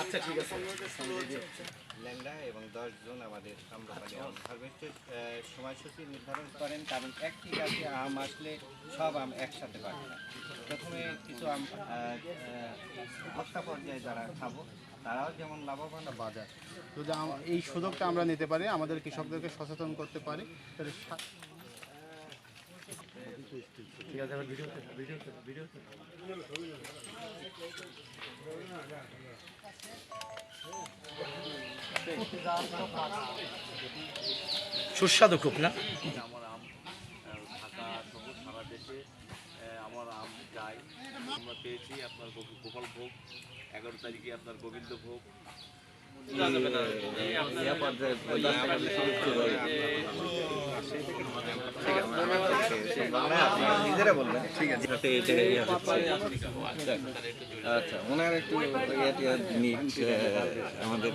আচ্ছা, ঠিক আছে। সংগ্রহের যে ল্যাংড়া এবং দশ জন আমাদের আম্রপালি আম হারভেস্টের সময়সূচি নির্ধারণ করেন কারণ একটি গাছে আম আসলে সব আম একসাথে পাবে না প্রথমে কিছু আম পর্যায়ে যারা খাব তারাও যেমন লাভবান বাজার। যদি এই সুযোগটা আমরা নিতে পারি আমাদের কৃষকদেরকে সচেতন করতে পারি তাহলে সা- সুস্বাদু খুব না আমার আম ঢাকা সহ সারা দেশে আমার আম যাই আমরা পেয়েছি আপনার গোপাল ভোগ এগারো তারিখে আপনার গোবিন্দ ভোগ নিজেরা বললেন ঠিক আছে আচ্ছা ওনার একটু ইয়ে আমাদের